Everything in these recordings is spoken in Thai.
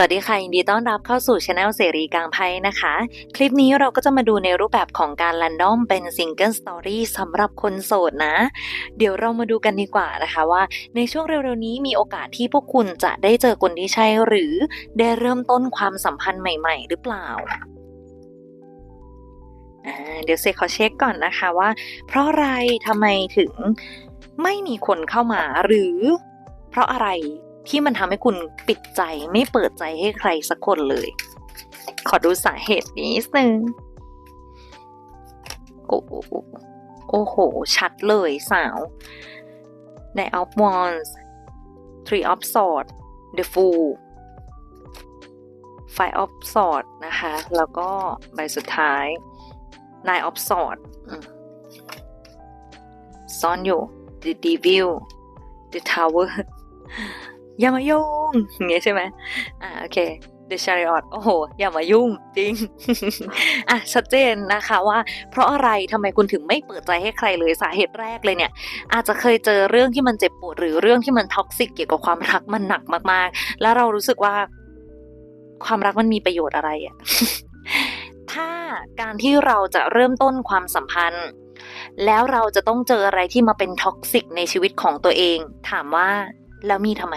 สวัสดีค่ะยินดีต้อนรับเข้าสู่ช anel เสรีกลางไพ่นะคะ คลิปนี้เราก็จะมาดูในรูปแบบของการ r รนดอมเป็นซิงเกิลสตอรี่สำหรับคนโสดนะ เดี๋ยวเรามาดูกันดีกว่านะคะว่า ในช่วงเร็วๆนี้มีโอกาสที่พวกคุณจะได้เจอคนที่ใช่หรือได้เริ่มต้นความสัมพันธ์ใหม่ ๆ หรือเปล่าอ่าเดี๋ยวเซขอเช็คก่อนนะคะว่า เพราะอะไรทำไมถึงไม่มีคนเข้ามาหรือ เพราะอะไร ที่มันทำให้คุณปิดใจไม่เปิดใจให้ใครสักคนเลย ขอดูสาเหตุนี้นิดนึงโอ้โหโอ้โห ชัดเลยสาว The of Wands Three of Swords The Fool Five of Swords นะคะ แล้วก็ใบสุดท้าย Nine of Swords ซ่อนอยู่ The Devil The Tower อย่ามายุ่งอย่างเงี้ยใช่ไหมอ่าโอเค The Chariot โอ้โห อย่ามายุ่งจริง อะ ชัดเจนนะคะว่า เพราะอะไรทำไมคุณถึงไม่เปิดใจให้ใครเลยสาเหตุแรกเลยเนี่ย อาจจะเคยเจอเรื่องที่มันเจ็บปวดหรือเรื่องที่มันท็อกซิกเกี่ยวกับความรักมันหนักมากๆ แล้วเรารู้สึกว่า ความรักมันมีประโยชน์อะไรอะถ้าการที่เราจะเริ่มต้นความสัมพันธ์ แล้วเราจะต้องเจออะไรที่มาเป็นท็อกซิกในชีวิตของตัวเอง ถามว่าแล้วมีทำไม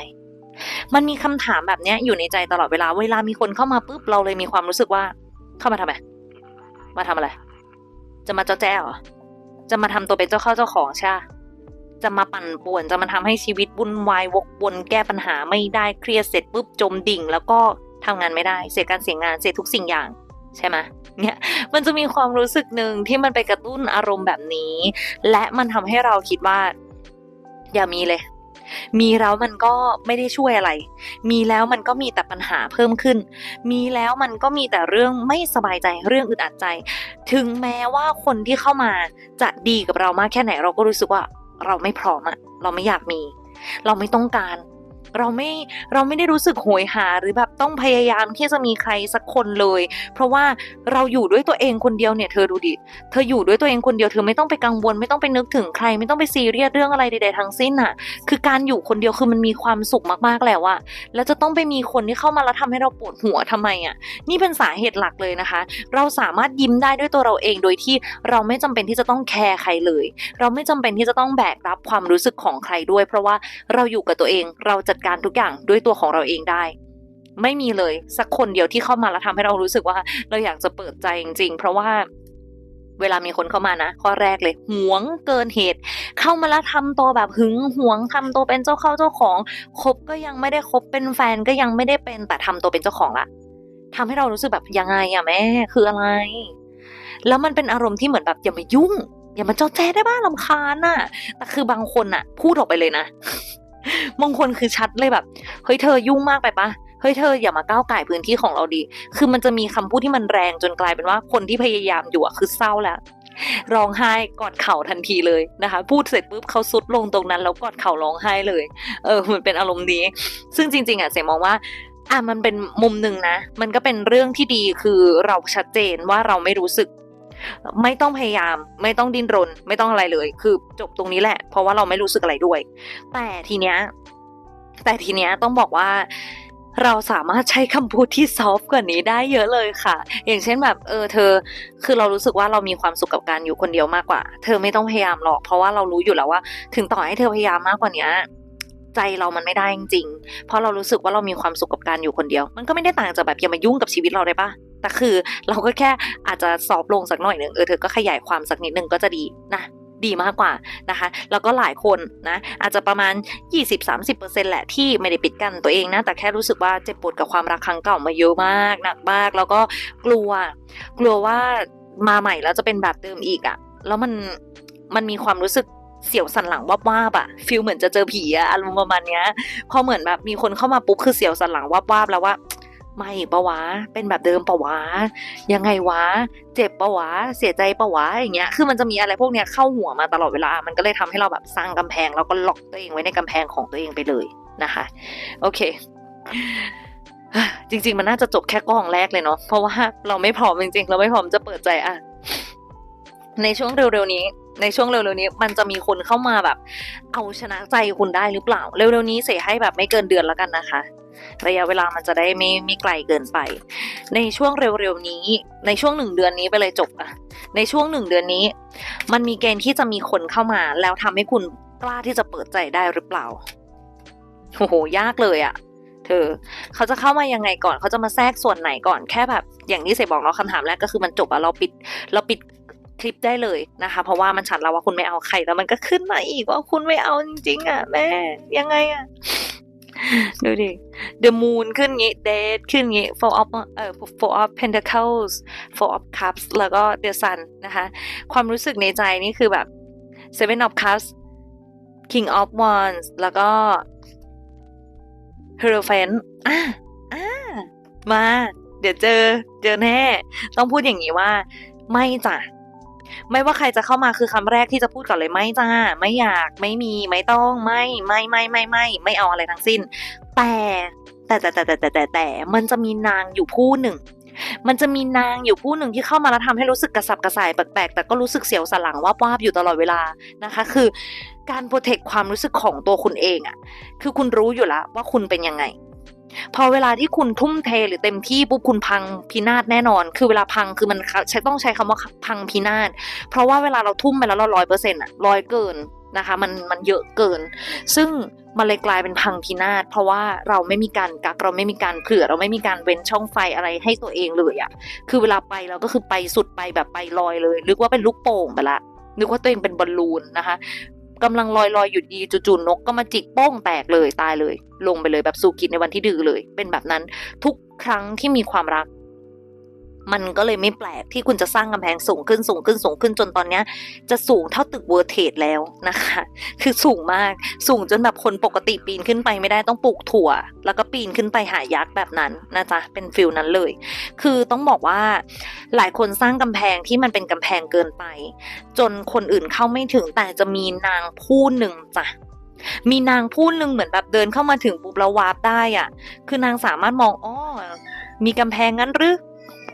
มันมีคำถามแบบเนี้ยอยู่ในใจตลอดเวลาเวลามีคนเข้ามาปุ๊บเราเลยมีความรู้สึกว่า เข้ามาทำไมมาทำอะไร จะมาเจ้าแจ้เหรอจะมาทำตัวเป็นเจ้าเข้าเจ้าของใช่จะมาปั่นป่วนจะมาทำให้ชีวิตวุ่นวายวกวนแก้ปัญหาไม่ได้เครียดเสร็จปุ๊บจมดิ่ง แล้วก็ทำงานไม่ได้ เสียการเสียงานเสียทุกสิ่งอย่างใช่ไหมเนี่ยมันจะมีความรู้สึกหนึ่งที่มันไปกระตุ้นอารมณ์แบบนี้ และมันทำให้เราคิดว่า อย่ามีเลย มีแล้วมันก็ไม่ได้ช่วยอะไร มีแล้วมันก็มีแต่ปัญหาเพิ่มขึ้น มีแล้วมันก็มีแต่เรื่องไม่สบายใจเรื่องอึดอัดใจ ถึงแม้ว่าคนที่เข้ามาจะดีกับเรามากแค่ไหนเราก็รู้สึกว่าเราไม่พร้อมอะเราไม่อยากมี เราไม่ต้องการ เราไม่เราไม่ได้รู้สึกโหยหาหรือแบบต้องพยายามที่จะมีใครสักคนเลย เพราะว่าเราอยู่ด้วยตัวเองคนเดียวเนี่ยเธอดูดิเธออยู่ด้วยตัวเองคนเดียวเธอไม่ต้องไปกังวล ไม่ต้องไปนึกถึงใคร ไม่ต้องไปซีเรียสเรื่องอะไรใดๆทั้งสิ้นน่ะ คือการอยู่คนเดียวคือมันมีความสุขมากๆแล้วอะแล้วจะต้องไปมีคนที่เข้ามาแล้วทำให้เราปวดหัวทำไมอะนี่เป็นสาเหตุหลักเลยนะคะ เราสามารถยิ้มได้ด้วยตัวเราเองโดยที่เราไม่จำเป็นที่จะต้องแคร์ใครเลย เราไม่จำเป็นที่จะต้องแบกรับความรู้สึกของใครด้วย เพราะว่าเราอยู่กับตัวเองเราจัดการทุกอย่างด้วยตัวของเราเองได้ ไม่มีเลยสักคนเดียวที่เข้ามาแล้วทำให้เรารู้สึกว่า เราอยากจะเปิดใจจริงๆ เพราะว่าเวลามีคนเข้ามานะข้อแรกเลยหวงเกินเหตุ เข้ามาแล้วทำตัวแบบหึงหวงทำตัวเป็นเจ้าเข้าเจ้าของคบก็ยังไม่ได้คบเป็นแฟนก็ยังไม่ได้เป็นแต่ทำตัวเป็นเจ้าของละทำให้เรารู้สึกแบบยังไงอะแม่คืออะไร แล้วมันเป็นอารมณ์ที่เหมือนแบบอย่ามายุ่ง อย่ามาจ้อแจ้ได้บ้างลำคาญน่ะแต่คือบางคนน่ะ พูดออกไปเลยนะ บางคนคือชัดเลยแบบเฮ้ยเธอยุ่งมากไปปะเฮ้ยเธออย่ามาก้าวไก่พื้นที่ของเราดี คือมันจะมีคำพูดที่มันแรงจนกลายเป็นว่าคนที่พยายามอยู่อะคือเศร้าแล้ว ร้องไห้กอดเข่าทันทีเลยนะคะ พูดเสร็จปุ๊บเขาซุดลงตรงนั้นแล้วกอดเข่าร้องไห้เลย เออมันเป็นอารมณ์นี้ ซึ่งจริง ๆอะเสียมองว่าอะมันเป็นมุมหนึ่งนะ มันก็เป็นเรื่องที่ดีคือเราชัดเจนว่าเราไม่รู้สึก ไม่ต้องพยายาม ไม่ต้องดิ้นรน ไม่ต้องอะไรเลย คือจบตรงนี้แหละ เพราะว่าเราไม่รู้สึกอะไรด้วย แต่ทีเนี้ย แต่ทีเนี้ยต้องบอกว่าเราสามารถใช้คำพูดที่ซอฟกว่านี้ได้เยอะเลยค่ะ อย่างเช่นแบบเออเธอ คือเรารู้สึกว่าเรามีความสุขกับการอยู่คนเดียวมากกว่า เธอไม่ต้องพยายามหรอก เพราะว่าเรารู้อยู่แล้วว่า ถึงต่อให้เธอพยายามมากกว่านี้ใจเรามันไม่ได้จริงๆ เพราะเรารู้สึกว่าเรามีความสุขกับการอยู่คนเดียว มันก็ไม่ได้ต่างจากแบบอย่ามายุ่งกับชีวิตเราได้ปะ แต่คือเราก็แค่อาจจะซอฟต์ลงสักหน่อยหนึ่งเออเธอก็ขยายความสักนิดนึงก็จะดีนะดีมากกว่านะคะ แล้วก็หลายคนนะอาจจะประมาณ 20-30%แหละที่ไม่ได้ปิดกั้นตัวเองนะ แต่แค่รู้สึกว่าเจ็บปวดกับความรักครั้งเก่ามาเยอะมากหนักมาก แล้วก็กลัว กลัวว่ามาใหม่แล้วจะเป็นแบบเดิมอีกอะแล้วมันมันมีความรู้สึกเสียวสันหลังวับวาบอะฟีลเหมือนจะเจอผีอะอารมณ์ประมาณเนี้ยพอเหมือนแบบมีคนเข้ามาปุ๊บคือเสียวสันหลังวับวาบแล้วว่า ไม่ปะวะ เป็นแบบเดิมปะวะ ยังไงวะ เจ็บปะวะ เสียใจปะวะ อย่างเงี้ย คือมันจะมีอะไรพวกเนี้ยเข้าหัวมาตลอดเวลา มันก็เลยทำให้เราแบบสร้างกำแพงแล้วก็ล็อกตัวเองไว้ในกำแพงของตัวเองไปเลยนะคะ โอเค จริง ๆ มันน่าจะจบแค่กล้องแรกเลยเนาะ เพราะว่าเราไม่พร้อมจริง ๆ เราไม่พร้อมจะเปิดใจอะในช่วงเร็วๆนี้ ในช่วงเร็วๆนี้มันจะมีคนเข้ามาแบบ เอาชนะใจคุณได้หรือเปล่า เร็วๆนี้เสียให้แบบไม่เกินเดือนแล้วกันนะคะ ระยะเวลามันจะได้ไม่ไม่ไกลเกินไป ในช่วงเร็วๆนี้ ในช่วงหนึ่งเดือนนี้ไปเลยจบอะในช่วงหนึ่งเดือนนี้ มันมีเกณฑ์ที่จะมีคนเข้ามา แล้วทำให้คุณกล้าที่จะเปิดใจได้หรือเปล่าโอ้โหยากเลยอะเธอเขาจะเข้ามายังไงก่อนเขาจะมาแทรกส่วนไหนก่อนแค่แบบ อย่างที่เสบอกเราคำถามแรกก็คือมันจบอะเราปิด เราปิด คลิปได้เลยนะคะ เพราะว่ามันชัดแล้วว่าคุณไม่เอาใครแล้วมันก็ขึ้นมาอีกว่าคุณไม่เอาจริงๆอะแม่ยังไงอะดูดิ The Moon ขึ้นงี้ Dead ขึ้นงี้ Four of เอ่อ Four of Pentacles Four of Cups แล้วก็ The Sun นะคะ ความรู้สึกในใจนี่คือแบบ Seven of Cups King of Wands แล้วก็ h e r o p h a n t อะอ่ามา เดี๋ยวเจอ เจอแน่ ต้องพูดอย่างนี้ว่า ไม่จ้ะ ไม่ว่าใครจะเข้ามาคือคำแรกที่จะพูดก่อนเลยไม่จ้า ไม่อยากไม่มีไม่ต้องไม่ไม่ไม่ไม่ไม่ไม่เอาอะไรทั้งสิ้นแต่แต่แต่แต่แต่แต่แต่แต่มันจะมีนางอยู่ผู้หนึ่ง มันจะมีนางอยู่ผู้หนึ่งที่เข้ามาแล้วทำให้รู้สึกกระสับกระส่ายแปลกๆแต่ก็รู้สึกเสียวสลังว่าบวาบอยู่ตลอดเวลานะคะ คือ การโปรเทคความรู้สึกของตัวคุณเองอะคือคุณรู้อยู่แล้วว่าคุณเป็นยังไง พอเวลาที่คุณทุ่มเทหรือเต็มที่ปุ๊บคุณพังพินาศแน่นอน คือเวลาพังคือมันใช้ต้องใช้คำว่าพังพินาศเพราะว่าเวลาเราทุ่มไปแล้วเราร้อยเปอร์เซ็นต์อะร้อยเกินนะคะมันมันเยอะเกิน ซึ่งมันเลยกลายเป็นพังพินาศเพราะว่าเราไม่มีการกักเราไม่มีการเผื่อเราไม่มีการเว้นช่องไฟอะไรให้ตัวเองเลยอะคือเวลาไปเราก็คือไปสุดไปแบบไปลอยเลยนึกว่าเป็นลูกโป่งไปละนึกว่าตัวเองเป็นบอลลูนนะคะ กำลังลอยลอยอยู่ดีจู่ๆนกก็มาจิกโป้งแตกเลยตายเลย ลงไปเลยแบบสูกินในวันที่ดื้อเลย เป็นแบบนั้นทุกครั้งที่มีความรัก มันก็เลยไม่แปลกที่คุณจะสร้างกำแพงสูงขึ้นสูงขึ้นสูงขึ้นจนตอนนี้จะสูงเท่าตึกเวอร์เทดแล้วนะคะ คือสูงมากสูงจนแบบคนปกติปีนขึ้นไปไม่ได้ต้องปลูกถั่ว แล้วก็ปีนขึ้นไปหายักษ์แบบนั้นนะจ๊ะเป็นฟิลนั้นเลย คือต้องบอกว่าหลายคนสร้างกำแพงที่มันเป็นกำแพงเกินไป จนคนอื่นเข้าไม่ถึงแต่จะมีนางผู้หนึ่งจ้ะมีนางผู้หนึ่งเหมือนแบบเดินเข้ามาถึงปุ๊บแล้ววาร์ปได้อะ คือนางสามารถมองอ๋อมีกำแพงงั้นหรือ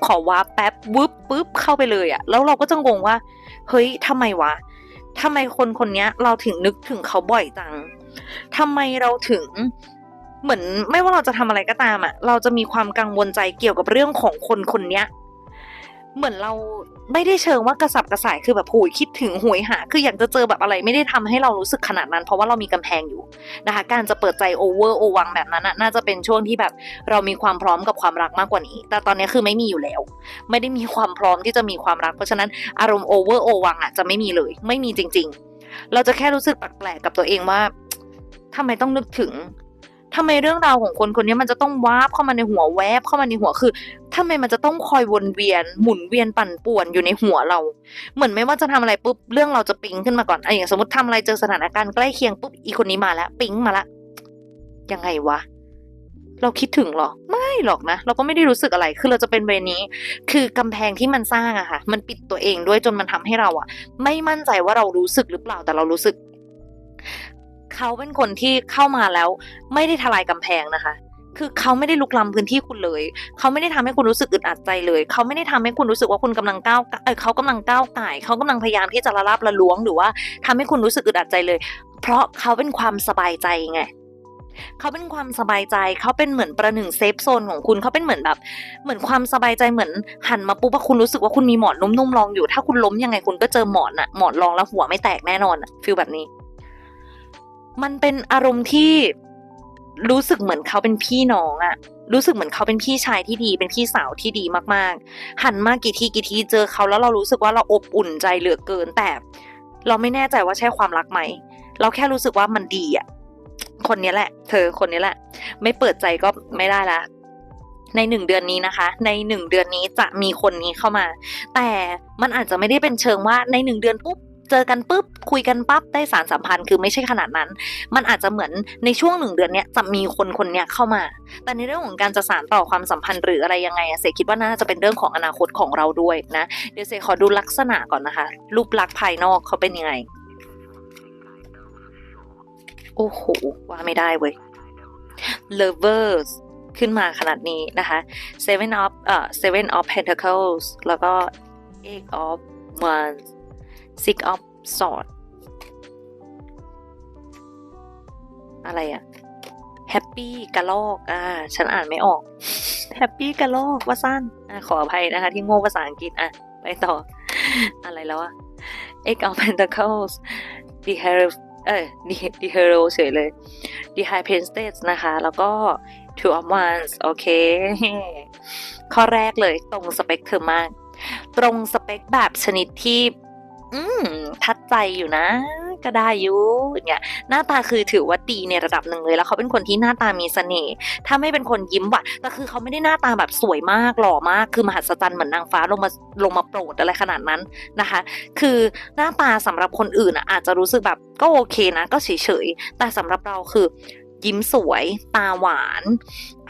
ขอวาร์ปแป๊บวึบปุ๊บเข้าไปเลยอะแล้วเราก็จะงงว่า เฮ้ยทำไมวะทำไมคนคนนี้เราถึงนึกถึงเขาบ่อยจังทำไมเราถึงเหมือนไม่ว่าเราจะทำอะไรก็ตามอะเราจะมีความกังวลใจเกี่ยวกับเรื่องของคนคนนี้เหมือนเรา ไม่ได้เชิงว่ากระสับกระส่ายคือแบบหูยคิดถึงหวยหา คืออยากจะเจอแบบอะไรไม่ได้ทำให้เรารู้สึกขนาดนั้น เพราะว่าเรามีกำแพงอยู่นะคะ การจะเปิดใจโอเวอร์โอวังแบบนั้นน่าจะเป็นช่วงที่แบบเรามีความพร้อมกับความรักมากกว่านี้ แต่ตอนนี้คือไม่มีอยู่แล้ว ไม่ได้มีความพร้อมที่จะมีความรัก เพราะฉะนั้นอารมณ์โอเวอร์โอวังอะจะไม่มีเลย ไม่มีจริง ๆ เราจะแค่รู้สึกแปลกๆกับตัวเองว่าทำไมต้องนึกถึง ทำไมเรื่องราวของคนคนนี้มันจะต้องวาร์ปเข้ามาในหัวแวบเข้ามาในหัวคือทำไมมันจะต้องคอยวนเวียนหมุนเวียนปั่นป่วนอยู่ในหัวเรา เหมือนไม่ว่าจะทำอะไรปุ๊บเรื่องเราจะปิ๊งขึ้นมาก่อนไออย่างสมมติทำอะไรเจอสถานการณ์ใกล้เคียงปุ๊บอีคนนี้มาแล้วปิ๊งมาละยังไงวะเราคิดถึงหรอ ไม่หรอกนะ เราก็ไม่ได้รู้สึกอะไรคือเราจะเป็นเวนี้ คือกำแพงที่มันสร้างอะค่ะ มันปิดตัวเองด้วยจนมันทำให้เราอะไม่มั่นใจว่าเรารู้สึกหรือเปล่าแต่เรารู้สึก เขาเป็นคนที่เข้ามาแล้วไม่ได้ทลายกำแพงนะคะ คือเขาไม่ได้ลุกล้ำพื้นที่คุณเลย เขาไม่ได้ทำให้คุณรู้สึกอึดอัดใจเลย เขาไม่ได้ทำให้คุณรู้สึกว่าคุณกำลังก้าวเออเขากำลังก้าวไก่ เขากำลังพยายามที่จะละลาบละล้วงหรือว่าทำให้คุณรู้สึกอึดอัดใจเลย เพราะเขาเป็นความสบายใจไงเขาเป็นความสบายใจเขาเป็นเหมือนประหนึ่งเซฟโซนของคุณเขาเป็นเหมือนแบบ เหมือนความสบายใจเหมือนหันมาปุ๊บว่าคุณรู้สึกว่าคุณมีหมอนนุ่มๆรองอยู่ ถ้าคุณล้มยังไงคุณก็เจอหมอนอะหมอนรองแล้วหัวไม่แตกแน่นอนอะฟีลแบบนี้ มันเป็นอารมณ์ที่รู้สึกเหมือนเขาเป็นพี่น้องอะรู้สึกเหมือนเขาเป็นพี่ชายที่ดี เป็นพี่สาวที่ดีมากๆ หันมากี่ทีกี่ทีเจอเขาแล้วเรารู้สึกว่าเราอบอุ่นใจเหลือเกินแต่ เราไม่แน่ใจว่าใช่ความรักไหม เราแค่รู้สึกว่ามันดีอะคนนี้แหละ เธอคนนี้แหละ ไม่เปิดใจก็ไม่ได้ละในหนึ่งเดือนนี้นะคะ ในหนึ่งเดือนนี้จะมีคนนี้เข้ามา แต่มันอาจจะไม่ได้เป็นเชิงว่าในหนึ่งเดือนปุ๊บ เจอกันปุ๊บคุยกันปั๊บได้สารสัมพันธ์คือไม่ใช่ขนาดนั้น มันอาจจะเหมือนในช่วงหนึ่งเดือนเนี้ยจะมีคนคนเนี้ยเข้ามา แต่ในเรื่องของการจะสานต่อความสัมพันธ์หรืออะไรยังไงเสคิดว่าน่าจะเป็นเรื่องของอนาคตของเราด้วยนะ เดี๋ยวเสขอดูลักษณะก่อนนะคะ รูปลักษณ์ภายนอกเขาเป็นยังไง โอ้โหว่าไม่ได้เว้ย lovers ขึ้นมาขนาดนี้นะคะ seven of เอ่อ seven of pentacles แล้วก็ eight of wands six of สอดอะไรอะแฮปปี้กะลอกอ่าฉันอ่านไม่ออกแฮปปี้กะลอกว่าสั้นอ่าขออภัยนะคะ ที่โง่ภาษาอังกฤษอะไปต่อ อะไรแล้วอะ Eight of Pentacles the hero เอ้ย the the hero เฉยเลย the high priestess นะคะ แล้วก็ two of wands โอเค ข้อแรกเลยตรงสเปคเธอมาก ตรงสเปคแบบชนิดที่ อืมทัดใจอยู่นะ ก็ได้อยู่อย่างเงี้ยหน้าตาคือถือว่าดีในระดับหนึ่งเลยแล้วเขาเป็นคนที่หน้าตามีเสน่ห์ถ้าไม่เป็นคนยิ้มหวานแต่คือเขาไม่ได้หน้าตาแบบสวยมากหล่อมาก คือมหัศจรรย์เหมือนนางฟ้าลงมาลงมาโปรดอะไรขนาดนั้นนะคะ คือหน้าตาสำหรับคนอื่นอะอาจจะรู้สึกแบบก็โอเคนะ ก็เฉยๆแต่สำหรับเราคือ ยิ้มสวย ตาหวาน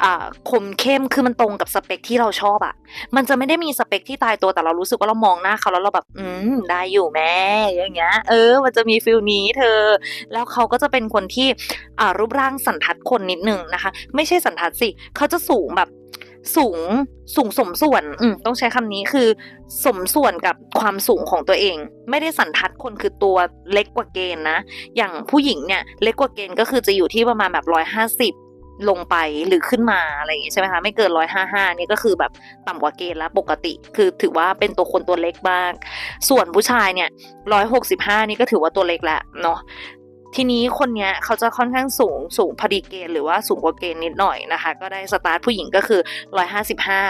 อ่าคมเข้มคือมันตรงกับสเปคที่เราชอบอะมันจะไม่ได้มีสเปคที่ตายตัวแต่เรารู้สึกว่าเรามองหน้าเขาแล้วเราแบบ อืมได้อยู่แม่อย่างเงี้ย เออ มันจะมีฟิลนี้เธอ แล้วเขาก็จะเป็นคนที่อ่ารูปร่างสันทัดคนนิดนึงนะคะ ไม่ใช่สันทัดสิเขาจะสูงแบบ สูงสูงสมส่วน อืมต้องใช้คำนี้คือ สมส่วนกับความสูงของตัวเอง ไม่ได้สันทัดคนคือตัวเล็กกว่าเกณฑ์นะ อย่างผู้หญิงเนี่ยเล็กกว่าเกณฑ์ก็คือจะอยู่ที่ประมาณแบบร้อยห้าสิบลงไปหรือขึ้นมาอะไรอย่างงี้ใช่ไหมคะไม่เกินร้อยห้าห้านี่ก็คือแบบต่ำกว่าเกณฑ์แล้วปกติ คือถือว่าเป็นตัวคนตัวเล็กมาก ส่วนผู้ชายเนี่ยร้อยหกสิบห้านี่ก็ถือว่าตัวเล็กแล้วเนาะ ทีนี้คนเนี้ยเขาจะค่อนข้างสูงสูงพอดีเกณฑ์หรือว่าสูงกว่าเกณฑ์นิดหน่อยนะคะ ก็ได้สตาร์ทผู้หญิงก็คือร้อยห้าสิบห้า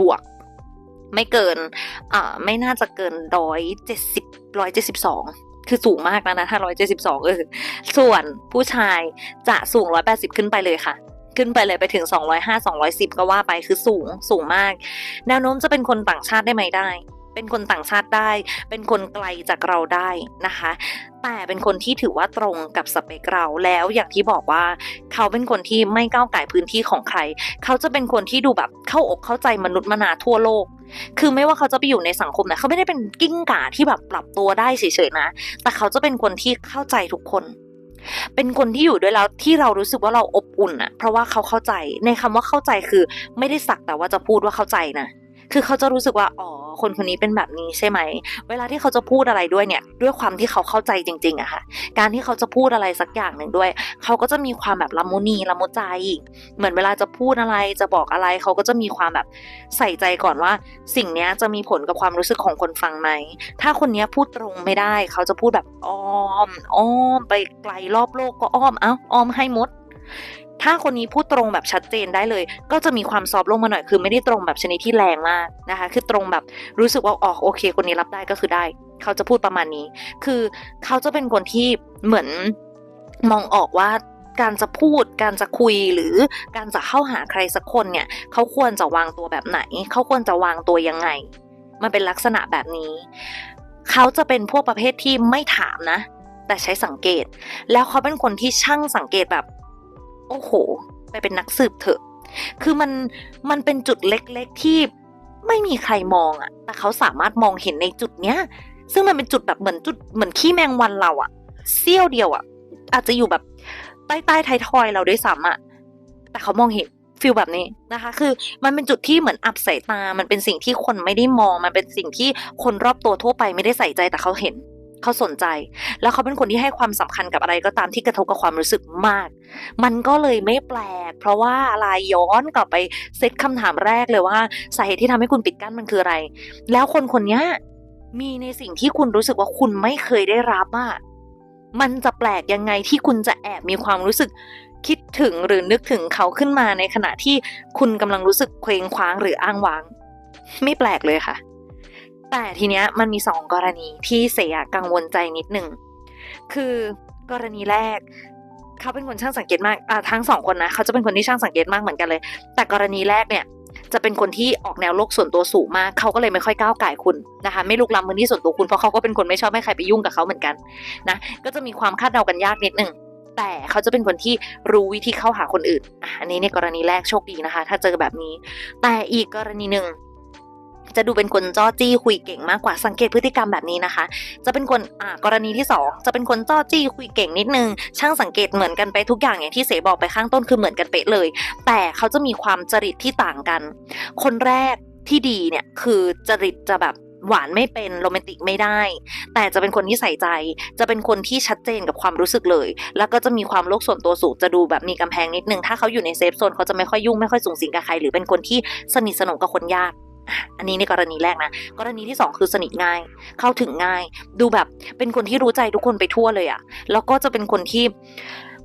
บวก ไม่เกินอ่าไม่น่าจะเกินร้อยเจ็ดสิบร้อยเจ็ดสิบสองคือสูงมากแล้วนะถ้าร้อยเจ็ดสิบสองเออส่วนผู้ชายจะสูงร้อยแปดสิบขึ้นไปเลยค่ะ ขึ้นไปเลยไปถึงสองร้อยห้าสองร้อยสิบก็ว่าไปคือสูงสูงมาก แนวโน้มจะเป็นคนต่างชาติได้ไหมได้ เป็นคนต่างชาติได้ เป็นคนไกลจากเราได้นะคะ แต่เป็นคนที่ถือว่าตรงกับสเปคเราแล้วอย่างที่บอกว่า เขาเป็นคนที่ไม่ก้าวไก่พื้นที่ของใคร เขาจะเป็นคนที่ดูแบบเข้าอกเข้าใจมนุษย์มนาทั่วโลก คือไม่ว่าเขาจะไปอยู่ในสังคมไหนเขาไม่ได้เป็นกิ้งก่าที่แบบปรับตัวได้เฉยๆนะ แต่เขาจะเป็นคนที่เข้าใจทุกคนเป็นคนที่อยู่ด้วยแล้วที่เรารู้สึกว่าเราอบอุ่นอะเพราะว่าเขาเข้าใจในคำว่าเข้าใจคือ ไม่ได้สักแต่ว่าจะพูดว่าเข้าใจนะ คือเขาจะรู้สึกว่าอ๋อคนคนนี้เป็นแบบนี้ใช่ไหม เวลาที่เขาจะพูดอะไรด้วยเนี่ย ด้วยความที่เขาเข้าใจจริงๆอะค่ะ การที่เขาจะพูดอะไรสักอย่างหนึ่งด้วย เขาก็จะมีความแบบละมุนีละมุใจ เหมือนเวลาจะพูดอะไรจะบอกอะไร เขาก็จะมีความแบบใส่ใจก่อนว่า สิ่งนี้จะมีผลกับความรู้สึกของคนฟังไหม ถ้าคนนี้พูดตรงไม่ได้ เขาจะพูดแบบอ้อมอ้อมไปไกลรอบโลกก็อ้อม เอ้าอ้อมให้มด ถ้าคนนี้พูดตรงแบบชัดเจนได้เลย ก็จะมีความซอฟลงมาหน่อยคือไม่ได้ตรงแบบชนิดที่แรงมากนะคะ คือตรงแบบรู้สึกว่าอ๋อโอเค คนนี้รับได้ก็คือได้ เขาจะพูดประมาณนี้ คือเขาจะเป็นคนที่เหมือนมองออกว่าการจะพูด การจะคุยหรือการจะเข้าหาใครสักคนเนี่ย เขาควรจะวางตัวแบบไหน เขาควรจะวางตัวยังไง มันเป็นลักษณะแบบนี้ เขาจะเป็นพวกประเภทที่ไม่ถามนะ แต่ใช้สังเกต แล้วเขาเป็นคนที่ช่างสังเกตแบบ โอ้โห ไปเป็นนักสืบเถอะ คือมันมันเป็นจุดเล็กๆที่ไม่มีใครมองอะแต่เขาสามารถมองเห็นในจุดเนี้ย ซึ่งมันเป็นจุดแบบเหมือนจุดเหมือนขี้แมงวันเราอะเสี้ยวเดียวอะอาจจะอยู่แบบใต้ใต้ไททอยเราด้วยซ้ำอะแต่เขามองเห็นฟิลแบบนี้นะคะ คือมันเป็นจุดที่เหมือนอับสายตา มันเป็นสิ่งที่คนไม่ได้มอง มันเป็นสิ่งที่คนรอบตัวทั่วไปไม่ได้ใส่ใจแต่เขาเห็น เขาสนใจ แล้วเขาเป็นคนที่ให้ความสำคัญกับอะไรก็ตามที่กระทบกับความรู้สึกมาก มันก็เลยไม่แปลก เพราะว่าอะไรย้อนกลับไปเซตคำถามแรกเลยว่าสาเหตุที่ทำให้คุณปิดกั้นมันคืออะไร แล้วคนคนนี้มีในสิ่งที่คุณรู้สึกว่าคุณไม่เคยได้รับอะมันจะแปลกยังไงที่คุณจะแอบมีความรู้สึกคิดถึงหรือนึกถึงเขาขึ้นมาในขณะที่คุณกำลังรู้สึกเคว้งคว้างหรืออ้างว้าง ไม่แปลกเลยค่ะ แต่ทีเนี้ยมันมีสองกรณีที่เสียกังวลใจนิดหนึ่ง คือกรณีแรก เขาเป็นคนช่างสังเกตมากอ่าทั้งสองคนนะเขาจะเป็นคนที่ช่างสังเกตมากเหมือนกันเลย แต่กรณีแรกเนี่ย จะเป็นคนที่ออกแนวโลกส่วนตัวสูงมาก เขาก็เลยไม่ค่อยก้าวไก่คุณนะคะ ไม่ลุกล้ำพื้นที่ส่วนตัวคุณเพราะเขาก็เป็นคนไม่ชอบให้ใครไปยุ่งกับเขาเหมือนกันนะก็จะมีความคาดเดากันยากนิดหนึ่งแต่เขาจะเป็นคนที่รู้วิธีเข้าหาคนอื่นอะอันนี้ในกรณีแรกโชคดีนะคะ ถ้าเจอแบบนี้ แต่อีกกรณีหนึ่ง จะดูเป็นคนจ้อจี้คุยเก่งมากกว่าสังเกตพฤติกรรมแบบนี้นะคะ จะเป็นคนอ่ากรณีที่สองจะเป็นคนจ้อจี้คุยเก่งนิดนึง ช่างสังเกตเหมือนกันไปทุกอย่างอย่างที่เสบอกไปข้างต้นคือเหมือนกันเป๊ะเลย แต่เขาจะมีความจริตที่ต่างกัน คนแรกที่ดีเนี่ยคือจริตจะแบบหวานไม่เป็นโรแมนติกไม่ได้ แต่จะเป็นคนที่ใส่ใจ จะเป็นคนที่ชัดเจนกับความรู้สึกเลย แล้วก็จะมีความโลกส่วนตัวสูงจะดูแบบมีกำแพงนิดนึง ถ้าเขาอยู่ในเซฟโซนเขาจะไม่ค่อยยุ่งไม่ค่อยสูงสิงกับใคร หรือเป็นคนที่สนิทสนมกับคนยาก อันนี้ในกรณีแรกนะ กรณีที่สองคือสนิทง่าย เข้าถึงง่าย ดูแบบเป็นคนที่รู้ใจทุกคนไปทั่วเลยอะแล้วก็จะเป็นคนที่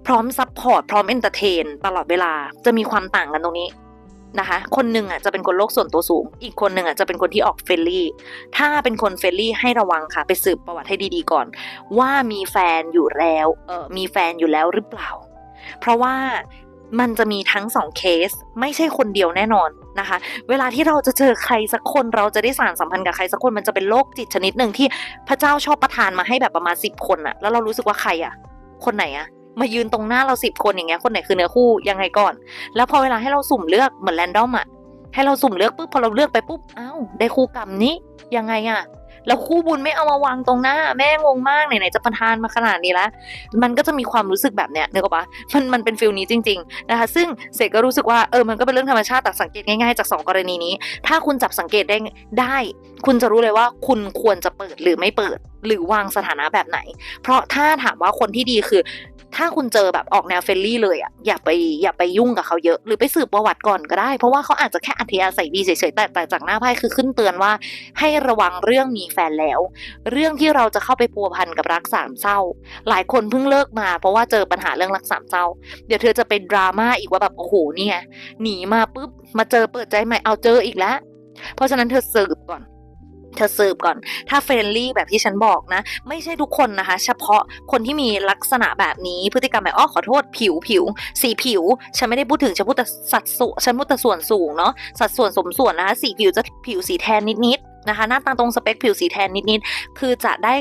พร้อมซัพพอร์ตพร้อมเอนเตอร์เทนตลอดเวลาจะมีความต่างกันตรงนี้นะคะ คนหนึ่งอะจะเป็นคนโลกส่วนตัวสูง อีกคนหนึ่งอะจะเป็นคนที่ออกเฟรนลี่ ถ้าเป็นคนเฟรนลี่ให้ระวังค่ะ ไปสืบประวัติให้ดีๆก่อน ว่ามีแฟนอยู่แล้วเออมีแฟนอยู่แล้วหรือเปล่า เพราะว่ามันจะมีทั้งสองเคส ไม่ใช่คนเดียวแน่นอน นะคะ เวลาที่เราจะเจอใครสักคนเราจะได้สารสัมพันธ์กับใครสักคนมันจะเป็นโรคจิตชนิดหนึ่งที่พระเจ้าชอบประทานมาให้แบบประมาณสิบคนอะแล้วเรารู้สึกว่าใครอะคนไหนอะมายืนตรงหน้าเราสิบคนอย่างเงี้ยคนไหนคือเนื้อคู่ยังไงก่อน แล้วพอเวลาให้เราสุ่มเลือกเหมือนแรนดอมอะให้เราสุ่มเลือกปุ๊บพอเราเลือกไปปุ๊บอ้าวได้คู่กรรมนี้ยังไงอะ แล้วคู่บุญไม่เอามาวางตรงหน้า แม่งงมากไหนๆจะประทานมาขนาดนี้แล้วมันก็จะมีความรู้สึกแบบเนี้ยนึกออกปะมันมันเป็นฟิลนี้จริง ๆนะคะ ซึ่งเสกก็รู้สึกว่าเออมันก็เป็นเรื่องธรรมชาติแต่สังเกตง่ายๆจากสองกรณีนี้ ถ้าคุณจับสังเกตได้ได้ คุณจะรู้เลยว่าคุณควรจะเปิดหรือไม่เปิดหรือวางสถานะแบบไหน เพราะถ้าถามว่าคนที่ดีคือ ถ้าคุณเจอแบบออกแนวเฟรนลี่เลยอะอย่าไปอย่าไปยุ่งกับเขาเยอะ หรือไปสืบประวัติก่อนก็ได้ เพราะว่าเขาอาจจะแค่อัธยาศัยดีเฉยๆแต่แต่จากหน้าไพ่คือขึ้นเตือนว่า ให้ระวังเรื่องมีแฟนแล้ว เรื่องที่เราจะเข้าไปพัวพันกับรักสามเศร้า หลายคนเพิ่งเลิกมา เพราะว่าเจอปัญหาเรื่องรักสามเศร้า เดี๋ยวเธอจะเป็นดราม่าอีกว่าแบบโอ้โหเนี่ยหนีมาปุ๊บมาเจอเปิดใจใหม่เอาเจออีกแล้ว เพราะฉะนั้นเธอสืบก่อน เธอสืบก่อน ถ้าเฟรนลี่แบบที่ฉันบอกนะ ไม่ใช่ทุกคนนะคะ เฉพาะคนที่มีลักษณะแบบนี้พฤติกรรมแบบอ้อขอโทษผิวผิว สีผิว ฉันไม่ได้พูดถึงฉันพูดแต่สัดส่วนฉันพูดแต่ส่วนสูงเนาะสัดส่วนสมส่วนนะคะสีผิวจะผิวสีแทนนิดๆนะคะ หน้าตาตรงสเปคผิวสีแทนนิดๆคือจะได้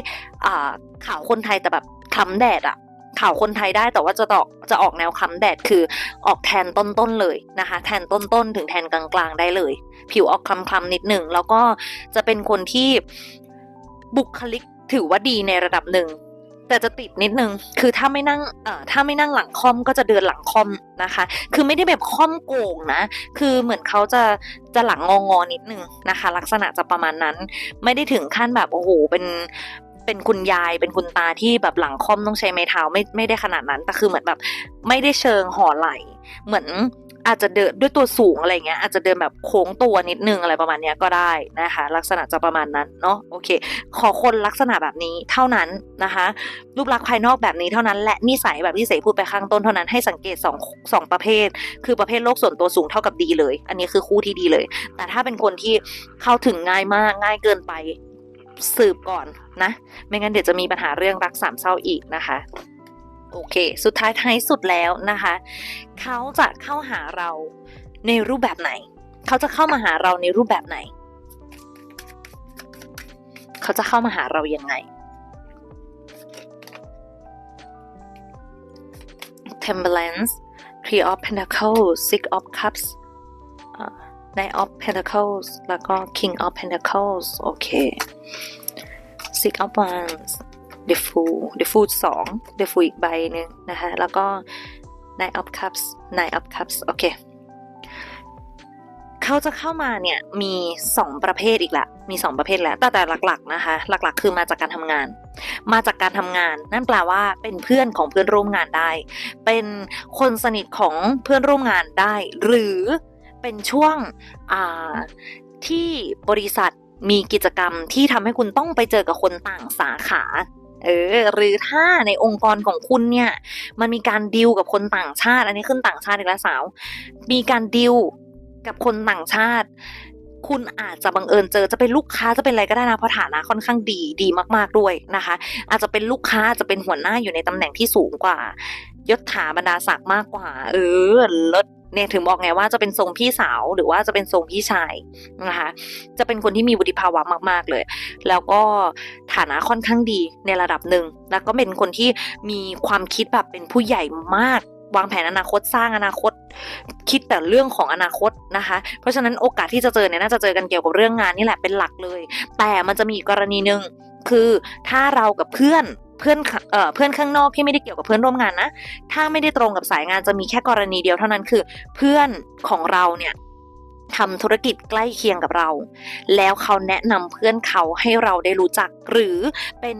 อ่าขาวคนไทยแต่แบบคล้ำแดดอะ ข่าวคนไทยได้แต่ว่าจะตอกจะออกแนวค้ำแดดคือออกแทนต้นๆเลยนะคะ แทนต้นๆถึงแทนกลางๆได้เลย ผิวออกคล้ำๆนิดหนึ่งแล้วก็จะเป็นคนที่บุคลิกถือว่าดีในระดับหนึ่งแต่จะติดนิดนึง คือถ้าไม่นั่งเอ่อถ้าไม่นั่งหลังคอมก็จะเดินหลังคอมนะคะ คือไม่ได้แบบคอมโกงนะ คือเหมือนเขาจะจะหลังงองอนิดนึงนะคะ ลักษณะจะประมาณนั้น ไม่ได้ถึงขั้นแบบโอ้โห เป็น เป็นคุณยายเป็นคุณตาที่แบบหลังค่อมต้องใช้ไม้เท้าไม่ไม่ได้ขนาดนั้นแต่คือเหมือนแบบไม่ได้เชิงห่อไหลเหมือนอาจจะเดินด้วยตัวสูงอะไรเงี้ยอาจจะเดินแบบโค้งตัวนิดนึงอะไรประมาณเนี้ยก็ได้นะคะ ลักษณะจะประมาณนั้นเนาะโอเค ขอคนลักษณะแบบนี้เท่านั้นนะคะรูปลักษณ์ภายนอกแบบนี้เท่านั้นและนิสัยแบบที่เสพูดไปข้างต้นเท่านั้นให้สังเกตสองสองประเภท คือประเภทโลกส่วนตัวสูงเท่ากับดีเลย อันนี้คือคู่ที่ดีเลย แต่ถ้าเป็นคนที่เข้าถึงง่ายมากง่ายเกินไป สืบก่อนนะ ไม่งั้นเดี๋ยวจะมีปัญหาเรื่องรักสามเศร้าอีกนะคะโอเค สุดท้ายท้ายสุดแล้วนะคะ เขาจะเข้าหาเราในรูปแบบไหน เขาจะเข้ามาหาเราในรูปแบบไหน เขาจะเข้ามาหาเรายังไง Temperance Three of Pentacles Six of Cups Knight of Pentacles แล้วก็ King of Pentacles โอเค Six of Wands The Fool The Fool สอง The Fool อีกใบหนึ่งนะคะ แล้วก็ Nine of Cups Nine of Cups โอเคเขาจะเข้ามาเนี่ยมีสองประเภทอีกละ มีสองประเภทแล้ว แต่แต่หลักๆนะคะ หลักๆ คือมาจากการทำงาน มาจากการทำงาน นั่นแปลว่าเป็นเพื่อนของเพื่อนร่วมงานได้ เป็นคนสนิทของเพื่อนร่วมงานได้ หรือ เป็นช่วงที่บริษัทมีกิจกรรมที่ทำให้คุณต้องไปเจอกับคนต่างสาขาเออหรือถ้าในองค์กรของคุณเนี่ยมันมีการดิวกับคนต่างชาติ อันนี้ขึ้นต่างชาติอีกแล้วสาว มีการดิวกับคนต่างชาติ คุณอาจจะบังเอิญเจอจะเป็นลูกค้าจะเป็นอะไรก็ได้นะเพราะฐานะค่อนข้างดีดีมาก ๆด้วยนะคะ อาจจะเป็นลูกค้าจจะเป็นหัวหน้าอยู่ในตำแหน่งที่สูงกว่ายศถาบรรดาศักดิ์มากกว่า เออเลิศ เนี่ยถึงบอกไงว่าจะเป็นทรงพี่สาวหรือว่าจะเป็นทรงพี่ชายนะคะจะเป็นคนที่มีวุฒิภาวะมาก ๆ เลย แล้วก็ฐานะค่อนข้างดีในระดับหนึ่งแล้วก็เป็นคนที่มีความคิดแบบเป็นผู้ใหญ่มาก วางแผนอนาคตสร้างอนาคต คิดแต่เรื่องของอนาคตนะคะ เพราะฉะนั้นโอกาสที่จะเจอเนี่ยน่าจะเจอกันเกี่ยวกับเรื่องงานนี่แหละเป็นหลักเลย แต่มันจะมีกรณีหนึ่งคือถ้าเรากับเพื่อน เพื่อนเอ่อเพื่อนข้างนอกที่ไม่ได้เกี่ยวกับเพื่อนร่วมงานนะ ถ้าไม่ได้ตรงกับสายงานจะมีแค่กรณีเดียวเท่านั้นคือ เพื่อนของเราเนี่ย ทำธุรกิจใกล้เคียงกับเรา แล้วเขาแนะนำเพื่อนเขาให้เราได้รู้จัก หรือเป็น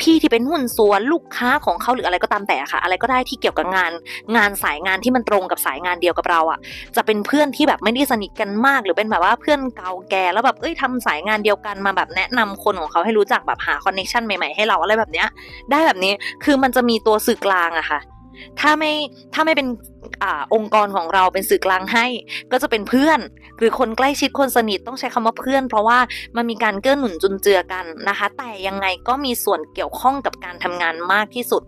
พี่ที่เป็นหุ้นส่วนลูกค้าของเขาหรืออะไรก็ตามแต่ค่ะ อะไรก็ได้ที่เกี่ยวกับงาน งานสายงานที่มันตรงกับสายงานเดียวกับเราอะ จะเป็นเพื่อนที่แบบไม่ได้สนิทกันมาก หรือเป็นแบบว่าเพื่อนเก่าแก่แล้วแบบเอ้ยทำสายงานเดียวกันมาแบบแนะนำคนของเขาให้รู้จักแบบหาคอนเนคชั่นใหม่ๆให้เราอะไรแบบเนี้ยได้แบบนี้คือมันจะมีตัวสื่อกลางอะค่ะ ถ้าไม่ถ้าไม่เป็นอองค์กรของเราเป็นสื่อกลางให้ ก็จะเป็นเพื่อน หรือคนใกล้ชิดคนสนิทต้องใช้คำว่าเพื่อน เพราะว่ามันมีการเกื้อหนุนจุนเจือกันนะคะ แต่ยังไงก็มีส่วนเกี่ยวข้องกับการทำงานมากที่สุด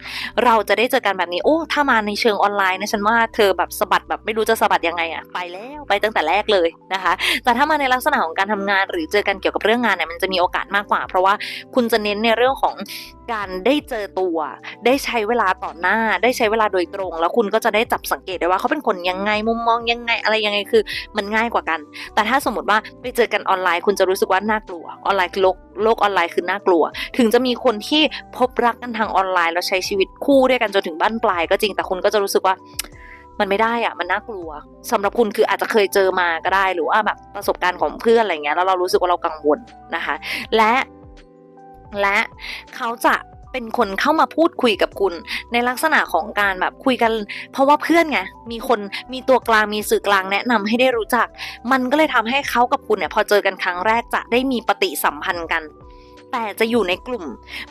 เราจะได้เจอกันแบบนี้โอ้ถ้ามาในเชิงออนไลน์นะฉันว่าเธอแบบสะบัดแบบไม่รู้จะสะบัดยังไงอะไปแล้วไปตั้งแต่แรกเลยนะคะ แต่ถ้ามาในลักษณะของการทำงาน หรือเจอกันเกี่ยวกับเรื่องงานเนี่ยมันจะมีโอกาสมากกว่า เพราะว่าคุณจะเน้นในเรื่องของ การได้เจอตัว ได้ใช้เวลาต่อหน้า ได้ใช้เวลาโดยตรง แล้วคุณก็จะได้จับสังเกตได้ว่าเขาเป็นคนยังไงมุมมองยังไงอะไรยังไงคือ มันง่ายกว่ากัน แต่ถ้าสมมติว่าไปเจอกันออนไลน์ คุณจะรู้สึกว่าน่ากลัวออนไลน์คือโลกโลกออนไลน์คือน่ากลัว ถึงจะมีคนที่พบรักกันทางออนไลน์แล้วใช้ชีวิตคู่ด้วยกันจนถึงบ้านปลาย ก็จริงแต่คุณก็จะรู้สึกว่ามันไม่ได้อะมันน่ากลัวสำหรับคุณคืออาจจะเคยเจอมาก็ได้ หรือว่าแบบประสบการณ์ของเพื่อนอะไรเงี้ยแล้วเรารู้สึกว่าเรากังวลนะคะ และ และเขาจะเป็นคนเข้ามาพูดคุยกับคุณ ในลักษณะของการแบบคุยกัน เพราะว่าเพื่อนไงมีคนมีตัวกลางมีสื่อกลางแนะนำให้ได้รู้จัก มันก็เลยทำให้เขากับคุณเนี่ยพอเจอกันครั้งแรกจะได้มีปฏิสัมพันธ์กัน แต่จะอยู่ในกลุ่ม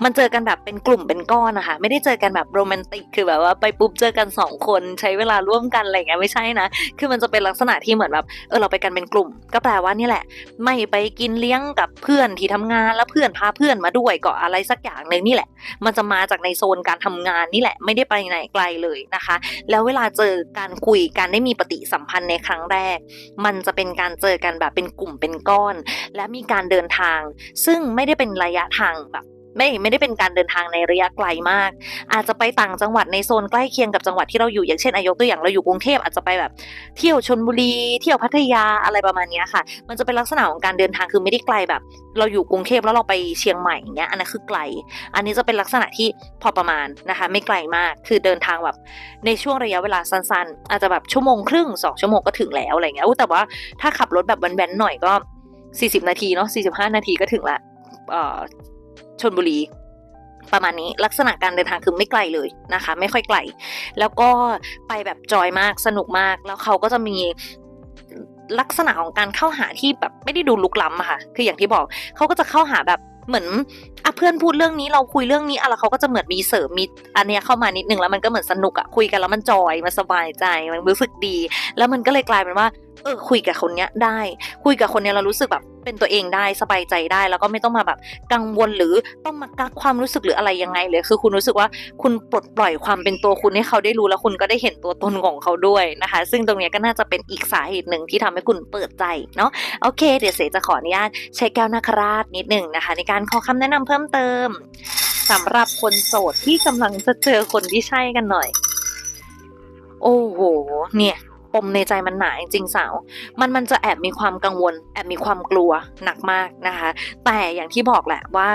มันเจอกันแบบเป็นกลุ่มเป็นก้อนนะคะ ไม่ได้เจอกันแบบโรแมนติก คือแบบว่าไปปุ๊บเจอกันสองคนใช้เวลาร่วมกันอะไรเงี้ยไม่ใช่นะ คือมันจะเป็นลักษณะที่เหมือนแบบเออเราไปกันเป็นกลุ่ม ก็แปลว่านี่แหละ ไม่ไปกินเลี้ยงกับเพื่อนที่ทำงานแล้วเพื่อนพาเพื่อนมาด้วยก็อะไรสักอย่างหนึ่งนี่แหละ มันจะมาจากในโซนการทำงานนี่แหละ ไม่ได้ไปไหนไกลเลยนะคะ แล้วเวลาเจอการคุยการได้มีปฏิสัมพันธ์ในครั้งแรก มันจะเป็นการเจอกันแบบเป็นกลุ่มเป็นก้อน และมีการเดินทาง ซึ่งไม่ได้เป็นระยะทางแบบไม่ไม่ได้เป็นการเดินทางในระยะไกลมาก อาจจะไปต่างจังหวัดในโซนใกล้เคียงกับจังหวัดที่เราอยู่อย่างเช่นอายกตัวอย่างเราอยู่กรุงเทพอาจจะไปแบบเที่ยวชนบุรีเที่ยวพัทยาอะไรประมาณนี้ค่ะ มันจะเป็นลักษณะของการเดินทางคือไม่ได้ไกลแบบ เราอยู่กรุงเทพแล้วเราไปเชียงใหม่อย่างเงี้ยอันนั้นคือไกล อันนี้จะเป็นลักษณะที่พอประมาณนะคะ ไม่ไกลมากคือเดินทางแบบในช่วงระยะเวลาสั้น ๆ อาจจะแบบชั่วโมงครึ่งสองชั่วโมงก็ถึงแล้วอะไรเงี้ยแต่ว่าถ้าขับรถแบบแว้นๆหน่อยก็ 40 นาทีเนาะ45 นาทีก็ถึงละ ชนบุรีประมาณนี้ลักษณะการเดินทางคือไม่ไกลเลยนะคะ ไม่ค่อยไกล แล้วก็ไปแบบจอยมากสนุกมาก แล้วเขาก็จะมีลักษณะของการเข้าหาที่แบบไม่ได้ดูลุกล้ำอะค่ะ คืออย่างที่บอกเขาก็จะเข้าหาแบบเหมือนอะเพื่อนพูดเรื่องนี้เราคุยเรื่องนี้อะแล้วเขาก็จะเหมือนมีเสริมมีอันเนี้ยเข้ามานิดนึงแล้วมันก็เหมือนสนุกอะคุยกันแล้วมันจอยมันสบายใจมันรู้สึกดี แล้วมันก็เลยกลายเป็นว่าเออคุยกับคนเนี้ยได้ คุยกับคนเนี้ยเรารู้สึกแบบ เป็นตัวเองได้สบายใจได้ แล้วก็ไม่ต้องมาแบบกังวลหรือต้องมากักความรู้สึกหรืออะไรยังไงเลยคือคุณรู้สึกว่าคุณปลดปล่อยความเป็นตัวคุณให้เขาได้รู้แล้วคุณก็ได้เห็นตัวตนของเขาด้วยนะคะ ซึ่งตรงนี้ก็น่าจะเป็นอีกสาเหตุหนึ่งที่ทำให้คุณเปิดใจเนาะโอเค เดี๋ยวเสจะขออนุญาตใช้แก้วนาคราชนิดหนึ่งนะคะ ในการขอคำแนะนำเพิ่มเติมสำหรับคนโสดที่กำลังจะเจอคนที่ใช่กันหน่อย โอ้โหเนี่ย ปมในใจมันหนาจริงสาว มันมันจะแอบมีความกังวล แอบมีความกลัวหนักมากนะคะ แต่อย่างที่บอกแหละว่า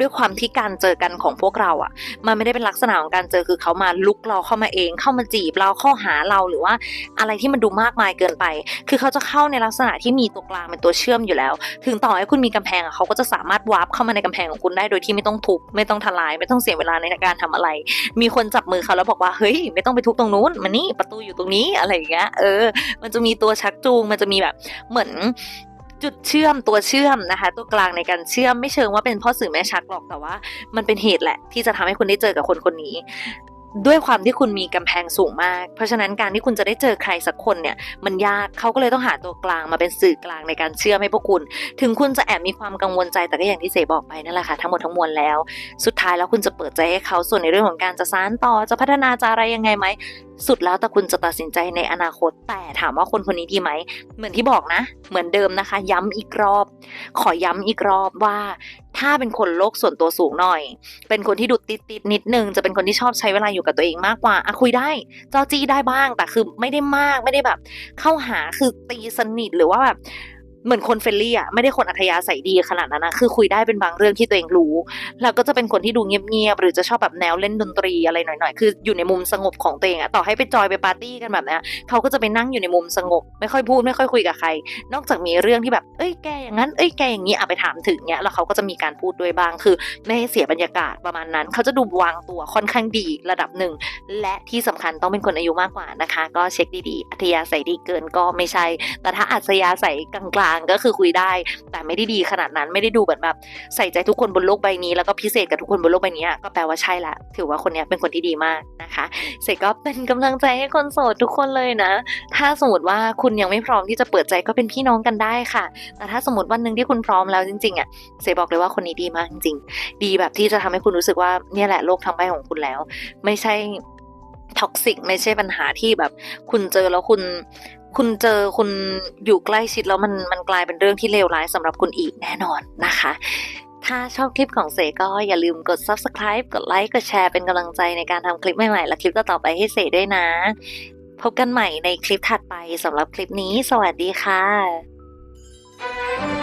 ด้วยความที่การเจอกันของพวกเราอะ่ะ มันไม่ได้เป็นลักษณะของการเจอคือเขามาลุกเราเข้ามาเอง เข้ามาจีบเราเข้าหาเราหรือว่าอะไรที่มันดูมากมายเกินไป คือเขาจะเข้าในลักษณะที่มีตัวกลางเป็นตัวเชื่อมอยู่แล้ว ถึงต่อให้คุณมีกำแพงเขาก็จะสามารถวาร์ปเข้ามาในกำแพงของคุณได้โดยที่ไม่ต้องทุบไม่ต้องทลาย ไม่ต้องเสียเวลาในการทำอะไร มีคนจับมือเขาแล้วบอกว่าเฮ้ยไม่ต้องไปทุบตรงนู้นมานี่ประตูอยู่ตรงนี้อะไรอย่างเงี้ยเออ มันจะมีตัวชักจูงมันจะมีแบบเหมือน จุดเชื่อมตัวเชื่อมนะคะ ตัวกลางในการเชื่อมไม่เชิงว่าเป็นพ่อสื่อแม่ชักหรอกแต่ว่า มันเป็นเหตุแหละ ที่จะทำให้คุณได้เจอกับคนคนนี้ ด้วยความที่คุณมีกำแพงสูงมาก เพราะฉะนั้นการที่คุณจะได้เจอใครสักคนเนี่ย มันยากเขาก็เลยต้องหาตัวกลางมาเป็นสื่อกลางในการเชื่อมให้พวกคุณ ถึงคุณจะแอบมีความกังวลใจแต่ก็อย่างที่เสบอกไปนั่นแหละค่ะทั้งหมดทั้งมวลแล้ว สุดท้ายแล้วคุณจะเปิดใจให้เขาส่วนในเรื่องของการจะสานต่อจะพัฒนาจะอะไรยังไงไหมสุดแล้วแต่คุณจะตัดสินใจในอนาคต แต่ถามว่าคนคนนี้ดีไหม เหมือนที่บอกนะ เหมือนเดิมนะคะ ย้ำอีกรอบ ขอย้ำอีกรอบว่า ถ้าเป็นคนโลกส่วนตัวสูงหน่อย เป็นคนที่ดุดติดติดนิดนึง จะเป็นคนที่ชอบใช้เวลาอยู่กับตัวเองมากกว่าอะคุยได้จอจี้ได้บ้าง แต่คือไม่ได้มากไม่ได้แบบ เข้าหาคือตีสนิทหรือว่าแบบ เหมือนคนเฟรลี่อะไม่ได้คนอัธยาศัยดีขนาดนั้นนะคือคุยได้เป็นบางเรื่องที่ตัวเองรู้ แล้วก็จะเป็นคนที่ดูเงียบๆหรือจะชอบแบบแนวเล่นดนตรีอะไรหน่อยๆ คืออยู่ในมุมสงบของตัวเองอะต่อให้ไปจอยไปปาร์ตี้กันแบบนี้เขาก็จะไปนั่งอยู่ในมุมสงบ ไม่ค่อยพูดไม่ค่อยคุยกับใคร นอกจากมีเรื่องที่แบบเอ้ยแกอย่างนั้นเอ้ยแกอย่างนี้อะไปถามถึงเนี้ยแล้วเขาก็จะมีการพูดด้วยบ้างคือ ไม่ให้เสียบรรยากาศประมาณนั้น เขาจะดูวางตัวค่อนข้างดีระดับหนึ่งและที่สำคัญต้องเป็นคนอายุมากกว่านะคะ ก็เช็คดีๆอัธยาศัยดีเกินก็ไม่ใช่ แต่ถ้าอัธยาศัยกลางๆก็คือคุยได้ แต่ไม่ได้ดีขนาดนั้นไม่ได้ดูแบบแบบใส่ใจทุกคนบนโลกใบนี้ แล้วก็พิเศษกับทุกคนบนโลกใบนี้ก็แปลว่าใช่ละถือว่าคนนี้เป็นคนที่ดีมากนะคะ เสกก็เป็นกำลังใจให้คนโสดทุกคนเลยนะ ถ้าสมมติว่าคุณยังไม่พร้อมที่จะเปิดใจก็เป็นพี่น้องกันได้ค่ะ แต่ถ้าสมมติวันหนึ่งที่คุณพร้อมแล้วจริงๆอะเสกบอกเลยว่าคนนี้ดีมากจริงๆดีแบบที่จะทำให้คุณรู้สึกว่าเนี่ยแหละโลกทั้งใบของคุณแล้ว ไม่ใช่ท็อกซิกไม่ใช่ปัญหาที่แบบ คุณเจอแล้วคุณ คุณเจอคุณอยู่ใกล้ชิดแล้วมันมันกลายเป็นเรื่องที่เลวร้ายสำหรับคุณอีกแน่นอนนะคะ ถ้าชอบคลิปของเสก็อย่าลืมกด subscribe กดไลค์กดแชร์เป็นกำลังใจในการทำคลิปใหม่ๆ และคลิปต่อไปให้เสด้วยนะ พบกันใหม่ในคลิปถัดไปสำหรับคลิปนี้ สวัสดีค่ะ